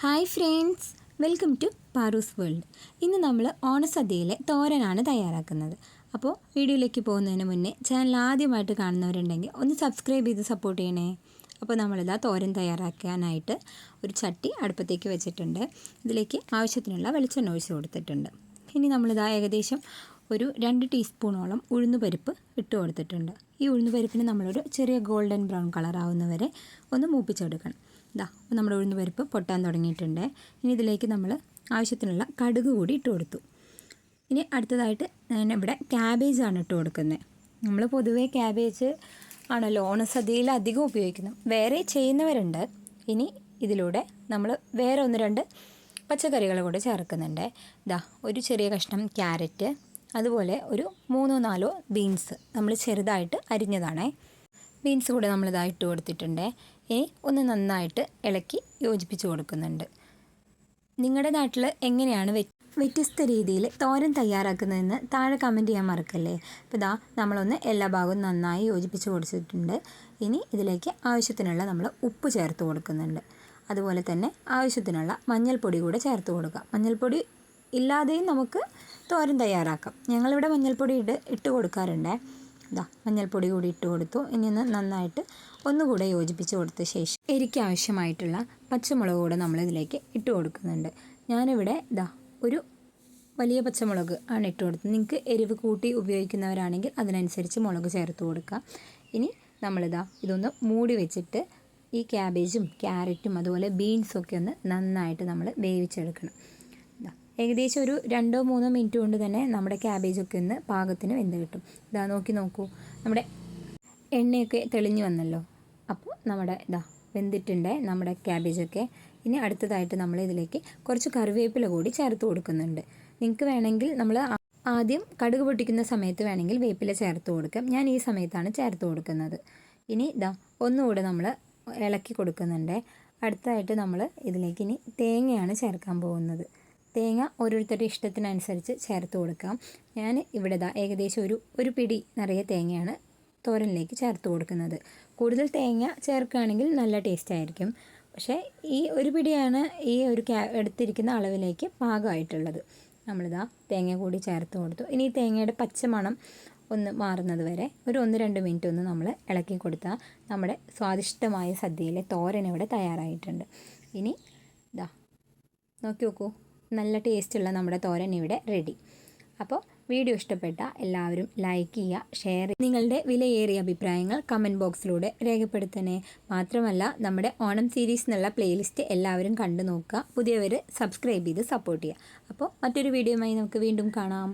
Hi friends welcome to Paru's world ഇന്ന് നമ്മൾ ഓണസദ്യയിലെ തോരനാണ് തയ്യാറാക്കുന്നത്. അപ്പോൾ വീഡിയോയിലേക്ക് പോകുന്നതിന് മുന്നേ ചാനൽ ആദ്യമായിട്ട് കാണുന്നവരുണ്ടെങ്കിൽ ഒന്ന് സബ്സ്ക്രൈബ് ചെയ്ത് സപ്പോർട്ട് ചെയ്യണേ. അപ്പോൾ നമ്മളിതാ തോരൻ തയ്യാറാക്കാനായിട്ട് ഒരു ചട്ടി അടുപ്പത്തേക്ക് വെച്ചിട്ടുണ്ട്. ഇതിലേക്ക് ആവശ്യത്തിനുള്ള വെളിച്ചെണ്ണ ഒഴിച്ച് കൊടുത്തിട്ടുണ്ട്. ഇനി നമ്മളിതാ ഏകദേശം ഒരു രണ്ട് ടീസ്പൂണോളം ഉഴുന്നുപരിപ്പ് ഇട്ട് കൊടുത്തിട്ടുണ്ട്. ഈ ഉഴുന്നുപരിപ്പിന് നമ്മളൊരു ചെറിയ ഗോൾഡൻ ബ്രൗൺ കളർ ആവുന്നവരെ ഒന്ന് മൂപ്പിച്ചെടുക്കണം. ഇതാ നമ്മുടെ ഉഴുന്ന് പരിപ്പ് പൊട്ടാൻ തുടങ്ങിയിട്ടുണ്ട്. ഇനി ഇതിലേക്ക് നമ്മൾ ആവശ്യത്തിനുള്ള കടുക് കൂടി ഇട്ട് കൊടുത്തു. ഇനി അടുത്തതായിട്ട് ഞാൻ ഇവിടെ ക്യാബേജാണ് ഇട്ട് കൊടുക്കുന്നത്. നമ്മൾ പൊതുവേ ക്യാബേജ് ആണല്ലോ ഓണസദ്യയിൽ അധികം ഉപയോഗിക്കുന്നത്. വേറെ ചെയ്യുന്നവരുണ്ട്. ഇനി ഇതിലൂടെ നമ്മൾ വേറെ ഒന്ന് രണ്ട് പച്ചക്കറികൾ കൂടെ ചേർക്കുന്നുണ്ട്. ഇതാ ഒരു ചെറിയ കഷ്ണം ക്യാരറ്റ് അതുപോലെ ഒരു മൂന്നോ നാലോ ബീൻസ് നമ്മൾ ചെറുതായിട്ട് അരിഞ്ഞതാണേ. ബീൻസ് കൂടെ നമ്മളിതായിട്ട് കൊടുത്തിട്ടുണ്ട്. ഇനി ഒന്ന് നന്നായിട്ട് ഇളക്കി യോജിപ്പിച്ച് കൊടുക്കുന്നുണ്ട്. നിങ്ങളുടെ നാട്ടിൽ എങ്ങനെയാണ് വ്യത്യസ്ത രീതിയിൽ തോരൻ തയ്യാറാക്കുന്നതെന്ന് താഴെ കമന്റ് ചെയ്യാൻ മറക്കല്ലേ? അപ്പോൾ ഇതാ നമ്മളൊന്ന് എല്ലാ ഭാഗവും നന്നായി യോജിപ്പിച്ച് കൊടുത്തിട്ടുണ്ട്. ഇനി ഇതിലേക്ക് ആവശ്യത്തിനുള്ള നമ്മൾ ഉപ്പ് ചേർത്ത് കൊടുക്കുന്നുണ്ട്. അതുപോലെ തന്നെ ആവശ്യത്തിനുള്ള മഞ്ഞൾപ്പൊടി കൂടെ ചേർത്ത് കൊടുക്കുക മഞ്ഞൾപ്പൊടി ഇല്ലാതെയും നമുക്ക് തോരൻ തയ്യാറാക്കാം. ഞങ്ങളിവിടെ മഞ്ഞൾപ്പൊടി ഇട്ട് ഇട്ട് കൊടുക്കാറുണ്ട്. ഇതാ മഞ്ഞൾപ്പൊടി കൂടി ഇട്ട് കൊടുത്തു. ഇനി ഒന്ന് നന്നായിട്ട് ഒന്നുകൂടെ യോജിപ്പിച്ച് കൊടുത്ത ശേഷം എരിക്ക് ആവശ്യമായിട്ടുള്ള പച്ചമുളക് കൂടെ നമ്മളിതിലേക്ക് ഇട്ട് കൊടുക്കുന്നുണ്ട്. ഞാനിവിടെ ഇതാ ഒരു വലിയ പച്ചമുളക് ആണ് ഇട്ട് കൊടുത്തത്. നിങ്ങൾക്ക് എരിവ് കൂട്ടി ഉപയോഗിക്കുന്നവരാണെങ്കിൽ അതിനനുസരിച്ച് മുളക് ചേർത്ത് കൊടുക്കുക ഇനി നമ്മളിതാ ഇതൊന്ന് മൂടി വെച്ചിട്ട് ഈ ക്യാബേജും ക്യാരറ്റും അതുപോലെ ബീൻസും ഒക്കെ ഒന്ന് നന്നായിട്ട് നമ്മൾ വേവിച്ചെടുക്കണം. ഏകദേശം ഒരു രണ്ടോ മൂന്നോ മിനിറ്റ് കൊണ്ട് തന്നെ നമ്മുടെ ക്യാബേജൊക്കെ ഒന്ന് പാകത്തിന് വെന്ത് കിട്ടും. ഇതാ നോക്കി നോക്കൂ. നമ്മുടെ എണ്ണയൊക്കെ തെളിഞ്ഞു വന്നല്ലോ. അപ്പോൾ നമ്മുടെ ഇതാ വെന്തിട്ടുണ്ട് നമ്മുടെ ക്യാബേജൊക്കെ. ഇനി അടുത്തതായിട്ട് നമ്മൾ ഇതിലേക്ക് കുറച്ച് കറിവേപ്പില കൂടി ചേർത്ത് കൊടുക്കുന്നുണ്ട്. നിങ്ങൾക്ക് വേണമെങ്കിൽ നമ്മൾ ആദ്യം കടുക് പൊട്ടിക്കുന്ന സമയത്ത് വേണമെങ്കിൽ വേപ്പില ചേർത്ത് കൊടുക്കാം. ഞാൻ ഈ സമയത്താണ് ചേർത്ത് കൊടുക്കുന്നത്. ഇനി ഇതാ ഒന്നുകൂടെ നമ്മൾ ഇളക്കി കൊടുക്കുന്നുണ്ട്. അടുത്തതായിട്ട് നമ്മൾ ഇതിലേക്ക് ഇനി തേങ്ങയാണ് ചേർക്കാൻ പോകുന്നത്. തേങ്ങ ഓരോരുത്തരുടെ ഇഷ്ടത്തിനനുസരിച്ച് ചേർത്ത് കൊടുക്കാം. ഞാൻ ഇവിടെ ദാ ഏകദേശം ഒരു ഒരു പിടി നിറയെ തേങ്ങയാണ് തോരനിലേക്ക് ചേർത്ത് കൊടുക്കുന്നത്. കൂടുതൽ തേങ്ങ ചേർക്കുകയാണെങ്കിൽ നല്ല ടേസ്റ്റ് ആയിരിക്കും. പക്ഷേ ഈ ഒരു പിടിയാണ് ഈ ഒരു എടുത്തിരിക്കുന്ന അളവിലേക്ക് പാകമായിട്ടുള്ളത്. നമ്മളിതാ തേങ്ങ കൂടി ചേർത്ത് കൊടുത്തു. ഇനി ഈ തേങ്ങയുടെ പച്ചമണം ഒന്ന് മാറുന്നത് വരെ ഒരു ഒന്ന് രണ്ട് മിനിറ്റ് ഒന്ന് നമ്മൾ ഇളക്കി കൊടുത്താൽ നമ്മുടെ സ്വാദിഷ്ടമായ സദ്യയിലെ തോരൻ ഇവിടെ തയ്യാറായിട്ടുണ്ട്. ഇനി ഇതാ നോക്കി നോക്കൂ. നല്ല ടേസ്റ്റുള്ള നമ്മുടെ തോരൻ ഇവിടെ റെഡി അപ്പോൾ വീഡിയോ ഇഷ്ടപ്പെട്ട എല്ലാവരും ലൈക്ക് ചെയ്യുക ഷെയർ നിങ്ങളുടെ വിലയേറിയ അഭിപ്രായങ്ങൾ കമന്റ് ബോക്സിലൂടെ രേഖപ്പെടുത്തണേ. മാത്രമല്ല നമ്മുടെ ഓണം സീരീസ് എന്നുള്ള പ്ലേലിസ്റ്റ് എല്ലാവരും കണ്ടു നോക്കുക. പുതിയവർ സബ്സ്ക്രൈബ് ചെയ്ത് സപ്പോർട്ട് ചെയ്യുക. അപ്പോൾ മറ്റൊരു വീഡിയോയുമായി നമുക്ക് വീണ്ടും കാണാം.